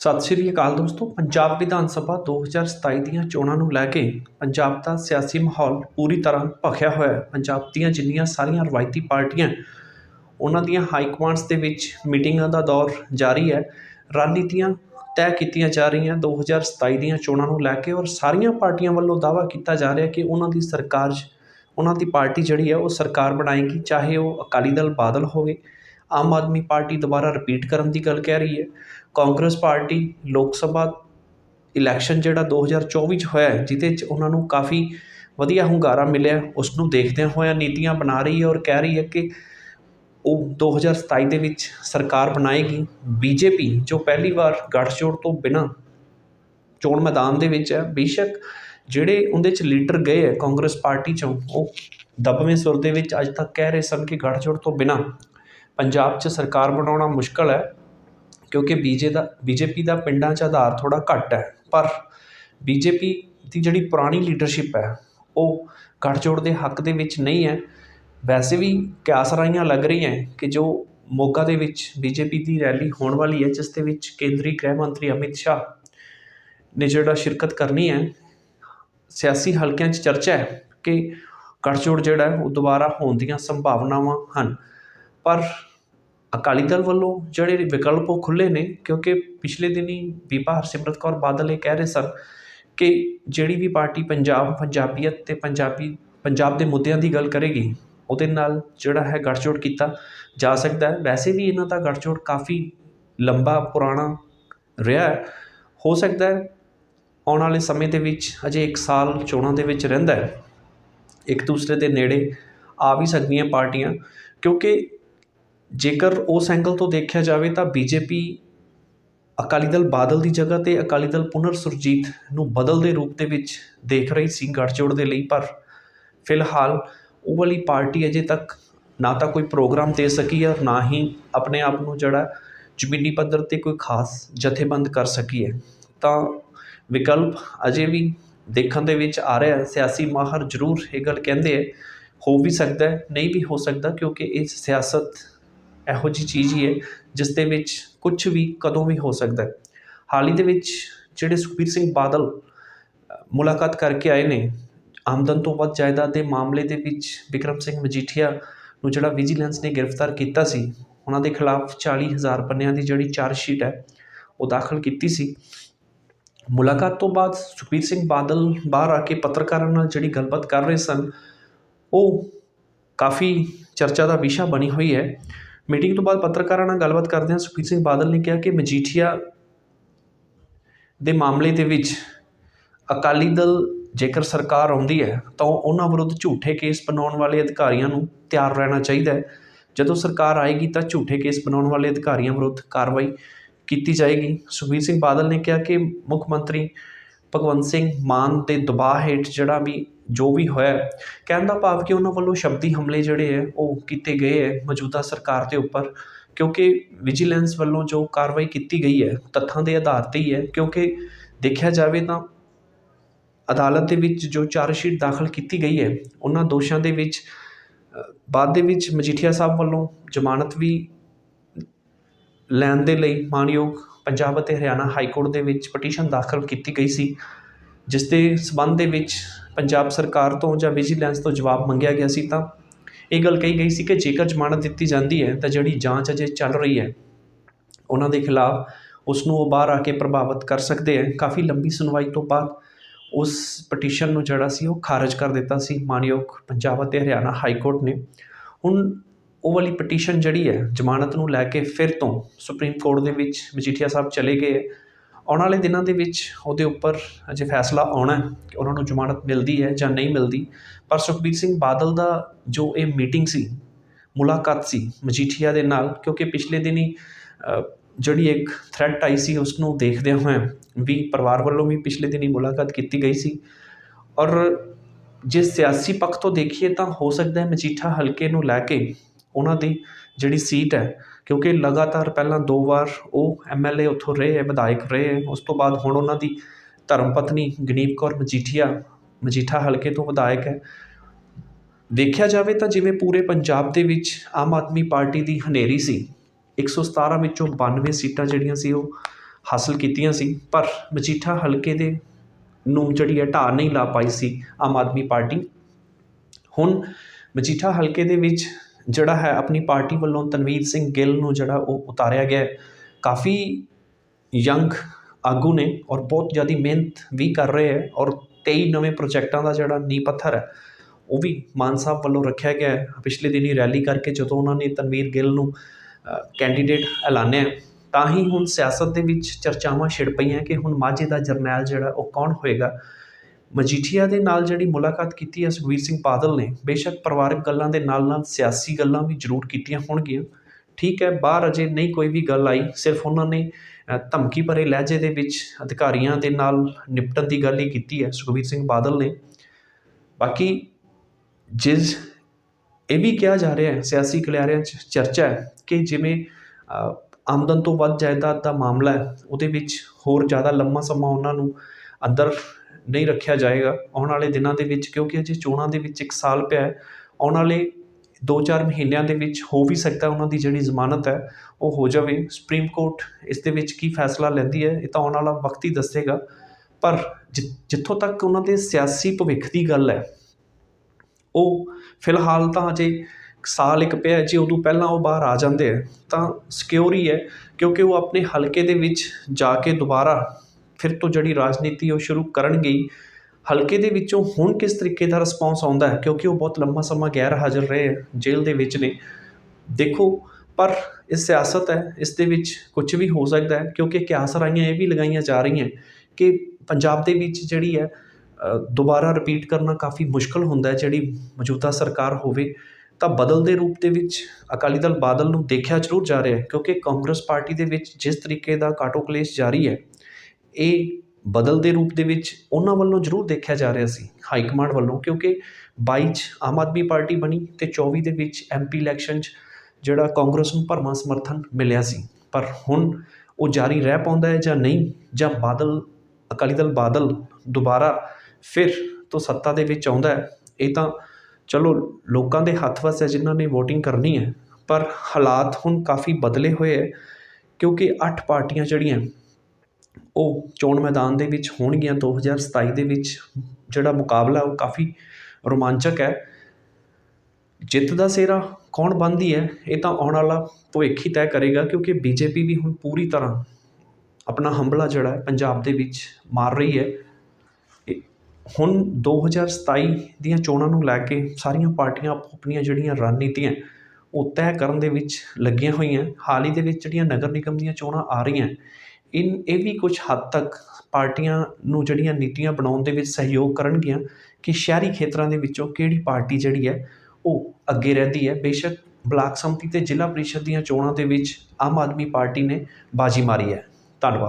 ਸਤਿ ਸ਼੍ਰੀ ਅਕਾਲ ਦੋਸਤੋ, ਪੰਜਾਬ ਵਿਧਾਨ ਸਭਾ 2027 ਦੀਆਂ ਚੋਣਾਂ ਨੂੰ ਲੈ ਕੇ ਪੰਜਾਬ ਦਾ ਸਿਆਸੀ ਮਾਹੌਲ ਪੂਰੀ ਤਰ੍ਹਾਂ ਭਖਿਆ ਹੋਇਆ ਹੈ। ਪੰਜਾਬ ਦੀਆਂ ਜਿੰਨੀਆਂ ਸਾਰੀਆਂ ਰਵਾਇਤੀ ਪਾਰਟੀਆਂ, ਉਹਨਾਂ ਦੀਆਂ ਹਾਈ ਕਮਾਂਡਸ ਦੇ ਵਿੱਚ ਮੀਟਿੰਗਾਂ ਦਾ ਦੌਰ ਜਾਰੀ ਹੈ। ਰਣਨੀਤੀਆਂ ਤੈਅ ਕੀਤੀਆਂ ਜਾ ਰਹੀਆਂ 2027 ਦੀਆਂ ਚੋਣਾਂ ਨੂੰ ਲੈ ਕੇ ਔਰ ਸਾਰੀਆਂ ਪਾਰਟੀਆਂ ਵੱਲੋਂ ਦਾਅਵਾ ਕੀਤਾ ਜਾ ਰਿਹਾ ਕਿ ਉਹਨਾਂ ਦੀ ਸਰਕਾਰ 'ਚ ਉਹਨਾਂ ਦੀ ਪਾਰਟੀ ਜਿਹੜੀ ਹੈ ਉਹ ਸਰਕਾਰ ਬਣਾਏਗੀ, ਚਾਹੇ ਉਹ ਅਕਾਲੀ ਦਲ ਬਾਦਲ ਹੋਵੇ ਆਮ ਆਦਮੀ ਪਾਰਟੀ ਦੁਬਾਰਾ ਰਿਪੀਟ ਕਰਨ ਦੀ ਗੱਲ ਕਹਿ ਰਹੀ ਹੈ। ਕਾਂਗਰਸ ਪਾਰਟੀ ਲੋਕ ਸਭਾ ਇਲੈਕਸ਼ਨ ਜਿਹੜਾ 2024 ਚ ਹੋਇਆ ਜਿਹਦੇ ਚ ਉਹਨਾਂ ਨੂੰ ਕਾਫੀ ਵਧੀਆ ਹੁੰਗਾਰਾ ਮਿਲਿਆ ਉਸ ਨੂੰ ਦੇਖਦਿਆਂ ਹੋਇਆਂ ਨੀਤੀਆਂ ਬਣਾ ਰਹੀ ਹੈ ਔਰ ਕਹਿ ਰਹੀ ਹੈ ਕਿ ਉਹ 2027 ਦੇ ਵਿੱਚ ਸਰਕਾਰ ਬਣਾਏਗੀ। ਬੀਜੇਪੀ ਜੋ ਪਹਿਲੀ ਵਾਰ ਗੱਠਜੋੜ ਤੋਂ ਬਿਨਾਂ ਚੋਣ ਮੈਦਾਨ ਦੇ ਵਿੱਚ ਹੈ, ਬੇਸ਼ੱਕ ਜਿਹੜੇ ਉਹਦੇ ਚ ਲੀਡਰ ਗਏ ਹੈ ਕਾਂਗਰਸ ਪਾਰਟੀ ਚੋਂ, ਉਹ ਦਬਵੇਂ ਸੁਰ ਦੇ ਵਿੱਚ ਅੱਜ ਤੱਕ ਕਹਿ ਰਹੇ ਸਨ ਕਿ ਗੱਠਜੋੜ ਤੋਂ ਬਿਨਾਂ ਪੰਜਾਬ 'ਚ ਸਰਕਾਰ ਬਣਾਉਣਾ ਮੁਸ਼ਕਲ ਹੈ, ਕਿਉਂਕਿ ਬੀਜੇ ਦਾ, ਬੀਜੇਪੀ ਦਾ ਪਿੰਡਾਂ 'ਚ ਆਧਾਰ ਥੋੜ੍ਹਾ ਘੱਟ ਹੈ, ਪਰ ਬੀਜੇਪੀ ਦੀ ਜਿਹੜੀ ਪੁਰਾਣੀ ਲੀਡਰਸ਼ਿਪ ਹੈ, ਉਹ ਗਠਜੋੜ ਦੇ ਹੱਕ ਦੇ ਵਿੱਚ ਨਹੀਂ ਹੈ। ਵੈਸੇ ਵੀ ਕਿਆਸ ਰਾਈਆਂ ਲੱਗ ਰਹੀਆਂ ਕਿ ਜੋ ਮੋਗਾ ਦੇ ਵਿੱਚ ਬੀਜੇਪੀ ਦੀ ਰੈਲੀ ਹੋਣ ਵਾਲੀ ਹੈ, ਜਿਸ ਦੇ ਵਿੱਚ ਕੇਂਦਰੀ ਗ੍ਰਹਿ ਮੰਤਰੀ ਅਮਿਤ ਸ਼ਾਹ ਨੇ ਜਿਹੜਾ ਸ਼ਿਰਕਤ ਕਰਨੀ ਹੈ, ਸਿਆਸੀ ਹਲਕਿਆਂ 'ਚ ਚਰਚਾ ਹੈ ਕਿ ਗਠਜੋੜ ਜਿਹੜਾ ਉਹ ਦੁਬਾਰਾ ਹੋਣ ਦੀਆਂ ਸੰਭਾਵਨਾਵਾਂ ਹਨ। ਪਰ ਅਕਾਲੀ ਦਲ ਵੱਲੋਂ ਜਿਹੜੇ ਵਿਕਲਪ ਉਹ ਖੁੱਲ੍ਹੇ ਨੇ, ਕਿਉਂਕਿ ਪਿਛਲੇ ਦਿਨੀ ਬੀਬਾ ਹਰਸਿਮਰਤ ਕੌਰ ਬਾਦਲ ਇਹ ਕਹਿ ਰਹੇ ਸਨ ਕਿ ਜਿਹੜੀ ਵੀ ਪਾਰਟੀ ਪੰਜਾਬ, ਪੰਜਾਬੀਅਤ ਅਤੇ ਪੰਜਾਬੀ, ਪੰਜਾਬ ਦੇ ਮੁੱਦਿਆਂ ਦੀ ਗੱਲ ਕਰੇਗੀ, ਉਹਦੇ ਨਾਲ ਜਿਹੜਾ ਹੈ ਗੱਠਜੋੜ ਕੀਤਾ ਜਾ ਸਕਦਾ ਵੈਸੇ ਵੀ ਇਹਨਾਂ ਦਾ ਗੱਠਜੋੜ ਕਾਫੀ ਲੰਬਾ, ਪੁਰਾਣਾ ਰਿਹਾ ਹੋ। ਸਕਦਾ ਆਉਣ ਵਾਲੇ ਸਮੇਂ ਦੇ ਵਿੱਚ ਅਜੇ 1 ਸਾਲ ਚੋਣਾਂ ਦੇ ਵਿੱਚ ਰਹਿੰਦਾ ਇੱਕ ਦੂਸਰੇ ਦੇ ਨੇੜੇ ਆ ਵੀ ਸਕਦੀਆਂ ਪਾਰਟੀਆਂ, ਕਿਉਂਕਿ ਜੇਕਰ ਉਸ ਐਂਗਲ ਤੋਂ ਦੇਖਿਆ ਜਾਵੇ ਤਾਂ ਬੀਜੇਪੀ ਅਕਾਲੀ ਦਲ ਬਾਦਲ ਦੀ ਜਗ੍ਹਾ ਤੇ ਅਕਾਲੀ ਦਲ ਪੁਨਰ ਸੁਰਜੀਤ ਨੂੰ ਬਦਲ ਦੇ ਰੂਪ ਦੇ ਵਿੱਚ ਦੇਖ ਰਹੀ ਸੀ ਗਠਜੋੜ ਦੇ ਲਈ, ਪਰ ਫਿਲਹਾਲ ਉਹ ਵਾਲੀ ਪਾਰਟੀ ਅਜੇ ਤੱਕ ਨਾ ਤਾਂ ਕੋਈ ਪ੍ਰੋਗਰਾਮ ਦੇ ਸਕੀ ਹੈ ਨਾ ਹੀ ਆਪਣੇ ਆਪ ਨੂੰ ਜਿਹੜਾ ਜ਼ਮੀਨੀ ਪੱਧਰ ਤੇ ਕੋਈ ਖਾਸ ਜਥੇਬੰਦ ਕਰ ਸਕੀ ਹੈ। ਤਾਂ ਵਿਕਲਪ ਅਜੇ ਵੀ ਦੇਖਣ ਦੇ ਵਿੱਚ ਆ ਰਿਹਾ ਸਿਆਸੀ ਮਾਹਰ ਜ਼ਰੂਰ ਇਹ ਗੱਲ ਕਹਿੰਦੇ ਹੈ ਹੋ ਵੀ ਸਕਦਾ ਨਹੀਂ ਵੀ ਹੋ ਸਕਦਾ, ਕਿਉਂਕਿ ਇਹ ਸਿਆਸਤ ਇਹੋ ਜਿਹੀ ਚੀਜ਼ ਹੀ ਹੈ, ਜਿਸ ਦੇ ਵਿੱਚ ਕੁਛ ਵੀ ਕਦੋਂ ਵੀ ਹੋ ਸਕਦਾ ਹਾਲ ਹੀ ਦੇ ਵਿੱਚ ਜਿਹੜੇ ਸੁਖਬੀਰ ਸਿੰਘ ਬਾਦਲ ਮੁਲਾਕਾਤ ਕਰਕੇ ਆਏ ਨੇ, ਆਮਦਨ ਤੋਂ ਵੱਧ ਜਾਇਦਾਦ ਦੇ ਮਾਮਲੇ ਦੇ ਵਿੱਚ ਵਿਕਰਮ ਸਿੰਘ ਮਜੀਠੀਆ ਨੂੰ ਜਿਹੜਾ ਵਿਜੀਲੈਂਸ ਨੇ ਗ੍ਰਿਫਤਾਰ ਕੀਤਾ ਸੀ, ਉਹਨਾਂ ਦੇ ਖਿਲਾਫ 40000 ਪੰਨਿਆਂ ਦੀ ਜਿਹੜੀ ਚਾਰਜ ਸ਼ੀਟ ਹੈ, ਉਹ ਦਾਖਲ ਕੀਤੀ ਸੀ। ਮੁਲਾਕਾਤ ਤੋਂ ਬਾਅਦ ਸੁਖਬੀਰ ਸਿੰਘ ਬਾਦਲ ਬਾਹਰ ਆ ਕੇ ਪੱਤਰਕਾਰਾਂ ਨਾਲ ਜਿਹੜੀ ਗੱਲਬਾਤ ਕਰ ਰਹੇ ਸਨ, ਉਹ ਕਾਫੀ ਚਰਚਾ ਦਾ ਵਿਸ਼ਾ ਬਣੀ ਹੋਈ ਹੈ। ਮੀਟਿੰਗ ਤੋਂ ਬਾਅਦ ਪੱਤਰਕਾਰਾਂ ਨਾਲ ਗੱਲਬਾਤ ਕਰਦਿਆਂ ਸੁਖਬੀਰ ਸਿੰਘ ਬਾਦਲ ਨੇ ਕਿਹਾ ਕਿ ਮਜੀਠੀਆ ਦੇ ਮਾਮਲੇ ਦੇ ਵਿੱਚ ਅਕਾਲੀ ਦਲ ਜੇਕਰ ਸਰਕਾਰ ਆਉਂਦੀ ਹੈ, ਤਾਂ ਉਹਨਾਂ ਵਿਰੁੱਧ ਝੂਠੇ ਕੇਸ ਬਣਾਉਣ ਵਾਲੇ ਅਧਿਕਾਰੀਆਂ ਨੂੰ ਤਿਆਰ ਰਹਿਣਾ ਚਾਹੀਦਾ ਹੈ। ਜਦੋਂ ਸਰਕਾਰ ਆਏਗੀ, ਤਾਂ ਝੂਠੇ ਕੇਸ ਬਣਾਉਣ ਵਾਲੇ ਅਧਿਕਾਰੀਆਂ ਵਿਰੁੱਧ ਕਾਰਵਾਈ ਕੀਤੀ ਜਾਏਗੀ। ਸੁਖਬੀਰ ਸਿੰਘ ਬਾਦਲ ਨੇ ਕਿਹਾ ਕਿ ਮੁੱਖ ਮੰਤਰੀ ਭਗਵੰਤ ਸਿੰਘ ਮਾਨ ਦੇ ਦਬਾਅ ਹੇਠ ਜਿਹੜਾ ਵੀ ਜੋ ਵੀ ਹੋਇਆ ਕਹਿਣ ਦਾ ਭਾਵ ਕਿ ਉਹਨਾਂ ਵੱਲੋਂ ਸ਼ਬਦੀ ਹਮਲੇ ਜਿਹੜੇ ਹੈ, ਉਹ ਕੀਤੇ ਗਏ ਹੈ ਮੌਜੂਦਾ ਸਰਕਾਰ ਦੇ ਉੱਪਰ, ਕਿਉਂਕਿ ਵਿਜੀਲੈਂਸ ਵੱਲੋਂ ਜੋ ਕਾਰਵਾਈ ਕੀਤੀ ਗਈ ਹੈ, ਤੱਥਾਂ ਦੇ ਆਧਾਰ ਤੇ ਹੀ ਹੈ, ਕਿਉਂਕਿ ਦੇਖਿਆ ਜਾਵੇ ਤਾਂ ਅਦਾਲਤ ਦੇ ਵਿੱਚ ਜੋ ਚਾਰਜਸ਼ੀਟ ਦਾਖਲ ਕੀਤੀ ਗਈ ਹੈ, ਉਹਨਾਂ ਦੋਸ਼ਾਂ ਦੇ ਵਿੱਚ ਬਾਅਦ ਦੇ ਵਿੱਚ ਮਜੀਠੀਆ ਸਾਹਿਬ ਵੱਲੋਂ ਜ਼ਮਾਨਤ ਵੀ ਲੈਣ ਦੇ ਲਈ ਮਾਨਯੋਗ ਪੰਜਾਬ ਅਤੇ ਹਰਿਆਣਾ ਹਾਈ ਕੋਰਟ ਦੇ ਵਿੱਚ ਪਟੀਸ਼ਨ ਦਾਖਲ ਕੀਤੀ ਗਈ ਸੀ, ਜਿਸ ਦੇ ਸਬੰਧ ਦੇ ਵਿੱਚ ਪੰਜਾਬ ਸਰਕਾਰ ਤੋਂ ਜਾਂ ਵਿਜੀਲੈਂਸ ਤੋਂ ਜਵਾਬ ਮੰਗਿਆ ਗਿਆ ਸੀ ਤਾਂ ਇਹ ਗੱਲ ਕਹੀ ਗਈ ਸੀ ਕਿ ਜੇਕਰ ਜ਼ਮਾਨਤ ਦਿੱਤੀ ਜਾਂਦੀ ਹੈ ਤਾਂ ਜਿਹੜੀ ਜਾਂਚ ਅਜੇ ਚੱਲ ਰਹੀ ਹੈ, ਉਹਨਾਂ ਦੇ ਖਿਲਾਫ ਉਸ ਨੂੰ ਉਹ ਬਾਹਰ ਆ ਕੇ ਪ੍ਰਭਾਵਿਤ ਕਰ ਸਕਦੇ ਹੈ। ਕਾਫੀ ਲੰਬੀ ਸੁਣਵਾਈ ਤੋਂ ਬਾਅਦ ਉਸ ਪਟੀਸ਼ਨ ਨੂੰ ਜਿਹੜਾ ਸੀ ਉਹ ਖਾਰਜ ਕਰ ਦਿੱਤਾ ਸੀ ਮਾਨਯੋਗ ਪੰਜਾਬ ਅਤੇ ਹਰਿਆਣਾ ਹਾਈ ਕੋਰਟ ਨੇ। ਹੁਣ ਉਹ ਵਾਲੀ ਪਟੀਸ਼ਨ ਜਿਹੜੀ ਹੈ ਜ਼ਮਾਨਤ ਨੂੰ ਲੈ ਕੇ ਫਿਰ ਤੋਂ ਸੁਪਰੀਮ ਕੋਰਟ ਦੇ ਵਿੱਚ ਮਜੀਠੀਆ ਸਾਹਿਬ ਚਲੇ ਗਏ ਆਉਣ ਵਾਲੇ ਦਿਨਾਂ ਦੇ ਵਿੱਚ ਉਹਦੇ ਉੱਪਰ ਅਜੇ ਫੈਸਲਾ ਆਉਣਾ ਕਿ ਉਹਨਾਂ ਨੂੰ ਜ਼ਮਾਨਤ ਮਿਲਦੀ ਹੈ ਜਾਂ ਨਹੀਂ ਮਿਲਦੀ। ਪਰ ਸੁਖਬੀਰ ਸਿੰਘ ਬਾਦਲ ਦਾ ਜੋ ਇਹ ਮੀਟਿੰਗ ਸੀ, ਮੁਲਾਕਾਤ ਸੀ ਮਜੀਠੀਆ ਦੇ ਨਾਲ, ਕਿਉਂਕਿ ਪਿਛਲੇ ਦਿਨੀ ਜਿਹੜੀ ਇੱਕ ਥ੍ਰੈਟ ਆਈ ਸੀ ਉਸ ਨੂੰ ਦੇਖਦਿਆਂ ਹੋਇਆਂ ਵੀ ਪਰਿਵਾਰ ਵੱਲੋਂ ਵੀ ਪਿਛਲੇ ਦਿਨੀ ਮੁਲਾਕਾਤ ਕੀਤੀ ਗਈ ਸੀ। ਔਰ ਜੇ ਸਿਆਸੀ ਪੱਖ ਤੋਂ ਦੇਖੀਏ ਤਾਂ ਹੋ ਸਕਦਾ ਹੈ ਮਜੀਠਾ ਹਲਕੇ ਨੂੰ ਲੈ ਕੇ ਉਹਨਾਂ ਦੀ ਜਿਹੜੀ ਸੀਟ ਹੈ ਕਿਉਂਕਿ ਲਗਾਤਾਰ ਪਹਿਲਾਂ ਦੋ ਵਾਰ ਉਹ ਐਮਐਲਏ ਉੱਥੋਂ ਰਹੇ ਹੈ, ਵਿਧਾਇਕ ਰਹੇ ਹੈ, ਉਸ ਤੋਂ ਬਾਅਦ ਹੁਣ ਉਹਨਾਂ ਦੀ ਧਰਮ ਪਤਨੀ ਗਨੀਪ ਕੌਰ ਮਜੀਠੀਆ, ਮਜੀਠਾ ਹਲਕੇ ਤੋਂ ਵਿਧਾਇਕ ਹੈ। ਦੇਖਿਆ ਜਾਵੇ ਤਾਂ ਜਿਵੇਂ ਪੂਰੇ ਪੰਜਾਬ ਦੇ ਵਿੱਚ ਆਮ ਆਦਮੀ ਪਾਰਟੀ ਦੀ ਹਨੇਰੀ ਸੀ 117 ਵਿੱਚੋਂ 92 ਸੀਟਾਂ ਜਿਹੜੀਆਂ ਸੀ ਉਹ ਹਾਸਲ ਕੀਤੀਆਂ ਸੀ, ਪਰ ਮਜੀਠਾ ਹਲਕੇ ਦੇ ਨੂੰ ਜਿਹੜੀ ਹੈ ਢਾਹ ਨਹੀਂ ਲਾ ਪਾਈ ਸੀ ਆਮ ਆਦਮੀ ਪਾਰਟੀ। ਹੁਣ ਮਜੀਠਾ ਹਲਕੇ ਦੇ ਵਿੱਚ ਜਿਹੜਾ ਹੈ ਆਪਣੀ ਪਾਰਟੀ ਵੱਲੋਂ ਤਨਵੀਰ ਸਿੰਘ ਗਿੱਲ ਨੂੰ ਜਿਹੜਾ ਉਹ ਉਤਾਰਿਆ ਗਿਆ ਹੈ। ਕਾਫੀ ਯੰਗ ਆਗੂ ਨੇ ਔਰ ਬਹੁਤ ਜ਼ਿਆਦਾ ਮਿਹਨਤ ਵੀ ਕਰ ਰਹੇ ਹੈ ਔਰ 23 ਨਵੇਂ ਪ੍ਰੋਜੈਕਟਾਂ ਦਾ ਜਿਹੜਾ ਨੀਂਹ ਪੱਥਰ ਹੈ, ਉਹ ਵੀ ਮਾਨ ਸਾਹਿਬ ਵੱਲੋਂ ਰੱਖਿਆ ਗਿਆ ਹੈ ਪਿਛਲੇ ਦਿਨੀ ਰੈਲੀ ਕਰਕੇ ਜਦੋਂ ਉਹਨਾਂ ਨੇ ਤਨਵੀਰ ਗਿੱਲ ਨੂੰ ਕੈਂਡੀਡੇਟ ਐਲਾਨਿਆ ਤਾਂ ਹੀ ਹੁਣ ਸਿਆਸਤ ਦੇ ਵਿੱਚ ਚਰਚਾਵਾਂ ਛਿੜ ਪਈਆਂ ਕਿ ਹੁਣ ਮਾਝੇ ਦਾ ਜਰਨੈਲ ਜਿਹੜਾ ਉਹ ਕੌਣ ਹੋਏਗਾ ਮਜੀਠੀਆ ਦੇ ਨਾਲ ਜਿਹੜੀ ਮੁਲਾਕਾਤ ਕੀਤੀ ਹੈ ਸੁਖਬੀਰ ਸਿੰਘ ਬਾਦਲ ਨੇ, ਬੇਸ਼ੱਕ ਪਰਿਵਾਰਕ ਗੱਲਾਂ ਦੇ ਨਾਲ ਨਾਲ ਸਿਆਸੀ ਗੱਲਾਂ ਵੀ ਜ਼ਰੂਰ ਕੀਤੀਆਂ ਹੋਣਗੀਆਂ। ਠੀਕ ਹੈ, ਬਾਹਰ ਅਜੇ ਨਹੀਂ ਕੋਈ ਵੀ ਗੱਲ ਆਈ, ਸਿਰਫ ਉਹਨਾਂ ਨੇ ਧਮਕੀ ਭਰੇ ਲਹਿਜੇ ਦੇ ਵਿੱਚ ਅਧਿਕਾਰੀਆਂ ਦੇ ਨਾਲ ਨਿਪਟਣ ਦੀ ਗੱਲ ਹੀ ਕੀਤੀ ਹੈ ਸੁਖਬੀਰ ਸਿੰਘ ਬਾਦਲ ਨੇ। ਬਾਕੀ ਜਿਸ, ਇਹ ਵੀ ਕਿਹਾ ਜਾ ਰਿਹਾ ਹੈ, ਸਿਆਸੀ ਕਲਿਆਰਿਆਂ 'ਚ ਚਰਚਾ ਹੈ ਕਿ ਜਿਵੇਂ ਆਮਦਨ ਤੋਂ ਵੱਧ ਜਾਇਦਾਦ ਦਾ ਮਾਮਲਾ ਹੈ, ਉਹਦੇ ਵਿੱਚ ਹੋਰ ਜ਼ਿਆਦਾ ਲੰਮਾ ਸਮਾਂ ਉਹਨਾਂ ਨੂੰ ਅੰਦਰ ਨਹੀਂ ਰੱਖਿਆ ਜਾਏਗਾ। ਆਉਣ ਵਾਲੇ ਦਿਨਾਂ ਦੇ ਵਿੱਚ, ਕਿਉਂਕਿ ਅਜੇ ਚੋਣਾਂ ਦੇ ਵਿੱਚ ਇੱਕ ਸਾਲ ਪਿਆ ਹੈ। ਆਉਣ ਵਾਲੇ 2-4 ਮਹੀਨਿਆਂ ਦੇ ਵਿੱਚ ਹੋ ਵੀ ਸਕਦਾ ਉਹਨਾਂ ਦੀ ਜਿਹੜੀ ਜ਼ਮਾਨਤ ਹੈ, ਉਹ ਹੋ ਜਾਵੇ। ਸੁਪਰੀਮ ਕੋਰਟ ਇਸ ਦੇ ਵਿੱਚ ਕੀ ਫੈਸਲਾ ਲੈਂਦੀ ਹੈ, ਇਹ ਤਾਂ ਆਉਣ ਵਾਲਾ ਵਕਤ ਹੀ ਦੱਸੇਗਾ। ਪਰ ਜਿ- ਜਿੱਥੋਂ ਤੱਕ ਉਹਨਾਂ ਦੇ ਸਿਆਸੀ ਭਵਿੱਖ ਦੀ ਗੱਲ ਹੈ, ਉਹ ਫਿਲਹਾਲ ਤਾਂ ਅਜੇ ਸਾਲ ਇੱਕ ਪਿਆ ਜੇ ਉਦੋਂ ਪਹਿਲਾਂ ਉਹ ਬਾਹਰ ਆ ਜਾਂਦੇ ਆ ਤਾਂ ਸਿਕਿਉਰ ਹੀ ਹੈ, ਕਿਉਂਕਿ ਉਹ ਆਪਣੇ ਹਲਕੇ ਦੇ ਵਿੱਚ ਜਾ ਕੇ ਦੁਬਾਰਾ ਫਿਰ ਤੋਂ ਜਿਹੜੀ ਰਾਜਨੀਤੀ ਉਹ ਸ਼ੁਰੂ ਕਰਨਗੇ ਹੀ। ਹਲਕੇ ਦੇ ਵਿੱਚੋਂ ਹੁਣ ਕਿਸ ਤਰੀਕੇ ਦਾ ਰਿਸਪੌਂਸ ਆਉਂਦਾ ਹੈ ਕਿਉਂਕਿ ਉਹ ਬਹੁਤ ਲੰਮਾ ਸਮਾਂ ਗੈਰ ਹਾਜ਼ਰ ਰਹੇ ਹੈ, ਜੇਲ੍ਹ ਦੇ ਵਿੱਚ ਨੇ ਦੇਖੋ ਪਰ ਇਹ ਸਿਆਸਤ ਹੈ ਇਸ ਦੇ ਵਿੱਚ ਕੁਝ ਵੀ ਹੋ ਸਕਦਾ ਹੈ ਕਿਉਂਕਿ ਕਿਆਸ ਰਾਈਆਂ ਇਹ ਵੀ ਲਗਾਈਆਂ ਜਾ ਰਹੀਆਂ ਕਿ ਪੰਜਾਬ ਦੇ ਵਿੱਚ ਜਿਹੜੀ ਹੈ ਦੁਬਾਰਾ ਰਿਪੀਟ ਕਰਨਾ ਕਾਫੀ ਮੁਸ਼ਕਲ ਹੁੰਦਾ ਹੈ ਜਿਹੜੀ ਮੌਜੂਦਾ ਸਰਕਾਰ ਹੋਵੇ ਤਾਂ ਬਦਲ ਦੇ ਰੂਪ ਦੇ ਵਿੱਚ ਅਕਾਲੀ ਦਲ ਬਾਦਲ ਨੂੰ ਦੇਖਿਆ ਜ਼ਰੂਰ ਜਾ ਰਿਹਾ ਹੈ ਕਿਉਂਕਿ ਕਾਂਗਰਸ ਪਾਰਟੀ ਦੇ ਵਿੱਚ ਜਿਸ ਤਰੀਕੇ ਦਾ ਕਾਟੋ ਕਲੇਸ਼ ਜਾਰੀ ਹੈ ਇਹ ਬਦਲਦੇ ਰੂਪ ਦੇ ਵਿੱਚ ਉਹਨਾਂ ਵੱਲੋਂ ਜ਼ਰੂਰ ਦੇਖਿਆ ਜਾ ਰਿਹਾ ਸੀ, ਹਾਈ ਕਮਾਂਡ ਵੱਲੋਂ, ਕਿਉਂਕਿ ਬਾਈ 'ਚ ਆਮ ਆਦਮੀ ਪਾਰਟੀ ਬਣੀ ਅਤੇ ਚੌਵੀ ਦੇ ਵਿੱਚ ਐਮਪੀ ਇਲੈਕਸ਼ਨ 'ਚ ਜਿਹੜਾ ਕਾਂਗਰਸ ਨੂੰ ਭਰਵਾਂ ਸਮਰਥਨ ਮਿਲਿਆ ਸੀ। ਪਰ ਹੁਣ ਉਹ ਜਾਰੀ ਰਹਿ ਪਾਉਂਦਾ ਹੈ ਜਾਂ ਨਹੀਂ, ਜਾਂ ਬਾਦਲ, ਅਕਾਲੀ ਦਲ ਬਾਦਲ ਦੁਬਾਰਾ ਫਿਰ ਤੋਂ ਸੱਤਾ ਦੇ ਵਿੱਚ ਆਉਂਦਾ ਹੈ, ਇਹ ਤਾਂ ਚਲੋ ਲੋਕਾਂ ਦੇ ਹੱਥ ਵਸ ਹੈ ਜਿਨ੍ਹਾਂ ਨੇ VOTING ਕਰਨੀ ਹੈ, ਪਰ ਹਾਲਾਤ ਹੁਣ ਕਾਫੀ ਬਦਲੇ ਹੋਏ ਹੈ, ਕਿਉਂਕਿ 8 ਪਾਰਟੀਆਂ ਜਿਹੜੀਆਂ ਉਹ ਚੋਣ ਮੈਦਾਨ ਦੇ ਵਿੱਚ ਹੋਣਗੀਆਂ 2027 ਦੇ ਵਿੱਚ। ਜਿਹੜਾ ਮੁਕਾਬਲਾ ਉਹ ਕਾਫੀ ਰੋਮਾਂਚਕ ਹੈ। ਜਿੱਤ ਦਾ ਸਿਹਰਾ ਕੌਣ ਬੰਨ੍ਹਦੀ ਹੈ, ਇਹ ਤਾਂ ਆਉਣ ਵਾਲਾ ਭਵਿੱਖ ਹੀ ਤੈਅ ਕਰੇਗਾ, ਕਿਉਂਕਿ ਬੀਜੇਪੀ ਵੀ ਹੁਣ ਪੂਰੀ ਤਰ੍ਹਾਂ ਆਪਣਾ ਹੰਬਲਾ ਜਿਹੜਾ ਹੈ ਪੰਜਾਬ ਦੇ ਵਿੱਚ ਮਾਰ ਰਹੀ ਹੈ। ਇਹ ਹੁਣ 2027 ਦੀਆਂ ਚੋਣਾਂ ਨੂੰ ਲੈ ਕੇ ਸਾਰੀਆਂ ਪਾਰਟੀਆਂ ਆਪੋ ਆਪਣੀਆਂ ਜਿਹੜੀਆਂ ਰਣਨੀਤੀਆਂ ਉਹ ਤੈਅ ਕਰਨ ਦੇ ਵਿੱਚ ਲੱਗੀਆਂ ਹੋਈਆਂ। ਹਾਲ ਹੀ ਦੇ ਵਿੱਚ ਜਿਹੜੀਆਂ ਨਗਰ ਨਿਗਮ ਦੀਆਂ ਚੋਣਾਂ ਆ ਰਹੀਆਂ ਇਨ, ਇਹ ਵੀ ਕੁਝ ਹੱਦ ਤੱਕ ਪਾਰਟੀਆਂ ਨੂੰ ਜਿਹੜੀਆਂ ਨੀਤੀਆਂ ਬਣਾਉਣ ਦੇ ਵਿੱਚ ਸਹਿਯੋਗ ਕਰਨਗੀਆਂ ਕਿ ਸ਼ਹਿਰੀ ਖੇਤਰਾਂ ਦੇ ਵਿੱਚੋਂ ਕਿਹੜੀ ਪਾਰਟੀ ਜਿਹੜੀ ਹੈ ਉਹ ਅੱਗੇ ਰਹਿੰਦੀ ਹੈ। ਬੇਸ਼ੱਕ ਬਲਾਕ ਸੰਮਤੀ ਤੇ ਜ਼ਿਲ੍ਹਾ ਪ੍ਰੀਸ਼ਦ ਦੀਆਂ ਚੋਣਾਂ ਦੇ ਵਿੱਚ ਆਮ ਆਦਮੀ ਪਾਰਟੀ ਨੇ ਬਾਜੀ ਮਾਰੀ ਹੈ।